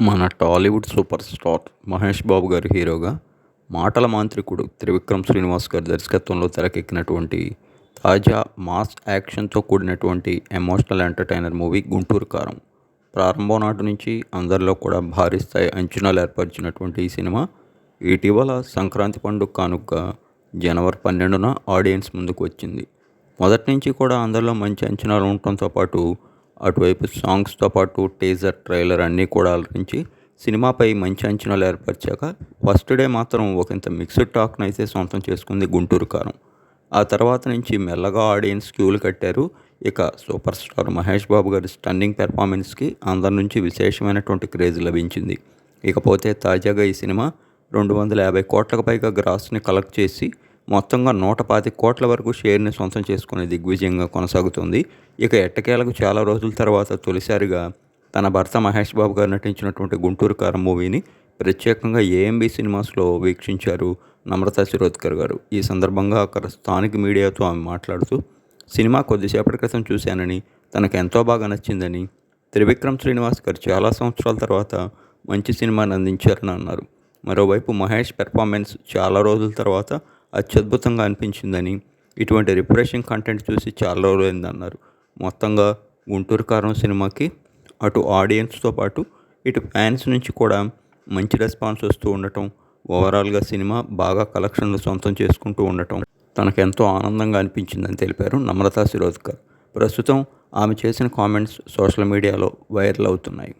మన Tollywood super star Mahesh Babu గారి హీరోగా మాటల మాంత్రికుడు త్రివిక్రమ్ శ్రీనివాస్ గారి దర్శకత్వంలో తెరకెక్కినటువంటి తాజా మాస్ యాక్షన్తో కూడినటువంటి ఎమోషనల్ ఎంటర్టైనర్ మూవీ గుంటూరు కారం. ప్రారంభం నాటి నుంచి అందరిలో కూడా భారీ స్థాయి అంచనాలు ఏర్పరిచినటువంటి ఈ సినిమా ఇటీవల సంక్రాంతి పండుగ కానుక జనవరి పన్నెండున ఆడియన్స్ ముందుకు వచ్చింది. మొదటి నుంచి కూడా అందరిలో మంచి అంచనాలు ఉండటంతో పాటు అటువైపు సాంగ్స్తో పాటు టీజర్ ట్రైలర్ అన్నీ కూడా అలరించి సినిమాపై మంచి అంచనాలు ఏర్పరిచాక ఫస్ట్ డే మాత్రం ఒకంత మిక్స్డ్ టాక్ను అయితే సొంతం చేసుకుంది గుంటూరు కారం. ఆ తర్వాత నుంచి మెల్లగా ఆడియన్స్ క్యూలు కట్టారు. ఇక సూపర్ స్టార్ మహేష్ బాబు గారి స్టన్నింగ్ పెర్ఫార్మెన్స్కి అందరి నుంచి విశేషమైనటువంటి క్రేజ్ లభించింది. ఇకపోతే తాజాగా ఈ సినిమా రెండు వందల యాభై కోట్లకు పైగా గ్రాస్ని కలెక్ట్ చేసి మొత్తంగా నూట పాతి కోట్ల వరకు షేర్ని సొంతం చేసుకునే దిగ్విజయంగా కొనసాగుతుంది. ఇక ఎట్టకేలకు చాలా రోజుల తర్వాత తొలిసారిగా తన భర్త మహేష్ బాబు గారు నటించినటువంటి గుంటూరు కారం మూవీని ప్రత్యేకంగా ఏఎంబి సినిమాస్లో వీక్షించారు నమ్రతా శిరోద్కర్ గారు. ఈ సందర్భంగా అక్కడ స్థానిక మీడియాతో ఆమె మాట్లాడుతూ సినిమా కొద్దిసేపటి క్రితం చూశానని తనకు ఎంతో బాగా నచ్చిందని త్రివిక్రమ్ శ్రీనివాస్ గారు చాలా సంవత్సరాల తర్వాత మంచి సినిమాని అందించారని అన్నారు. మరోవైపు మహేష్ పెర్ఫార్మెన్స్ చాలా రోజుల తర్వాత అత్యద్భుతంగా అనిపించిందని ఇటువంటి రిఫ్రెషింగ్ కంటెంట్ చూసి చాలా రోజులైంది అన్నారు. మొత్తంగా గుంటూరు కారం సినిమాకి అటు ఆడియన్స్తో పాటు ఇటు ఫ్యాన్స్ నుంచి కూడా మంచి రెస్పాన్స్ వస్తూ ఉండటం ఓవరాల్గా సినిమా బాగా కలెక్షన్లు సొంతం చేసుకుంటూ ఉండటం తనకెంతో ఆనందంగా అనిపించిందని తెలిపారు నమ్రతా శిరోద్కర్. ప్రస్తుతం ఆమె చేసిన కామెంట్స్ సోషల్ మీడియాలో వైరల్ అవుతున్నాయి.